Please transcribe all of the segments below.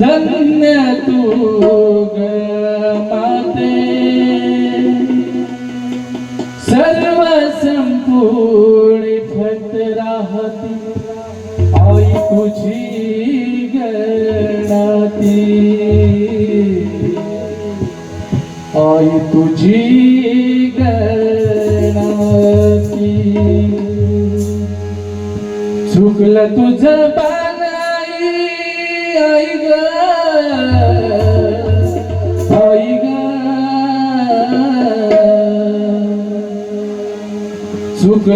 धन्य तू ग माते. सर्व संपूर्ण फत राहती. आई तुझी गणाती. आई तुझी गणाती. चुकलं तुझं बालाई आई ग.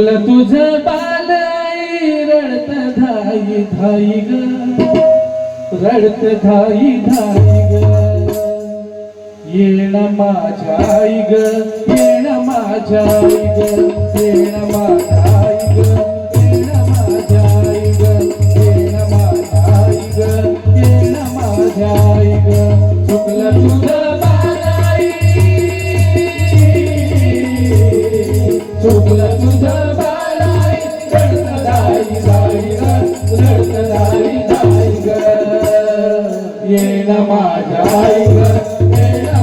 चुकलं तुझ बाल रडत धाई धाई ग. रडत धाई धाई ग. येण माझ्या आई ग. येण माझ्या आई ग. येण माझ्या आई ग. येण माझ्या आई ग. येण माझ्या आई ग. येण माझ्या आई ग चुकलं तुझं माझ्या आई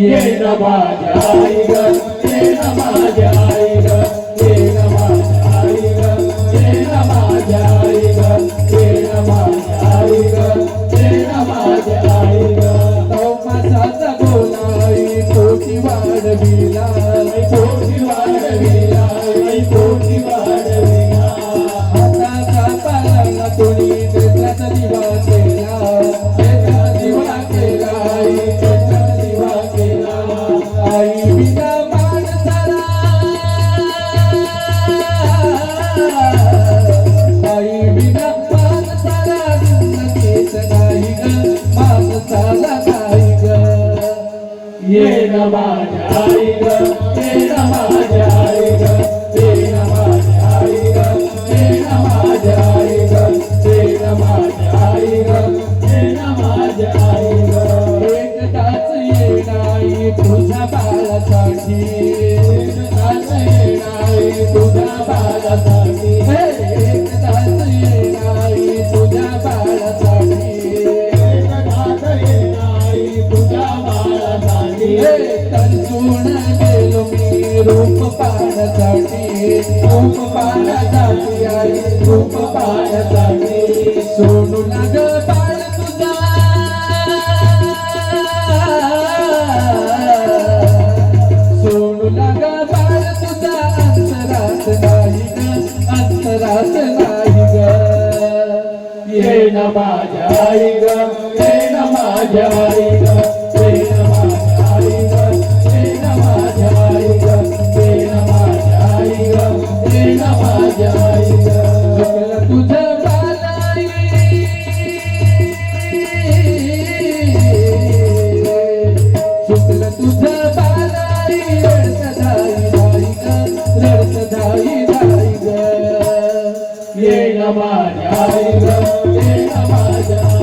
ये न माझ्या आई ग ये माझ्या ये न माझ्या आई ग ये न माझ्या आई ग ये न माझ्या आई ग ये न माझ्या आई ग ये न माझ्या आई ग ये न माझ्या आई ग एकदाच येणारी तुझ्या बाळासाठी. गेलो मी रूप पाहण्यासाठी रूप पाहण्यासाठी आई रूप पाहण्यासाठी सोडू तुझा सोडू तुझा अंतरात नाही ग अंतरात नाही ग माझ्या आई ग ये माझ्या आई ग. Jai Jai Jai Jai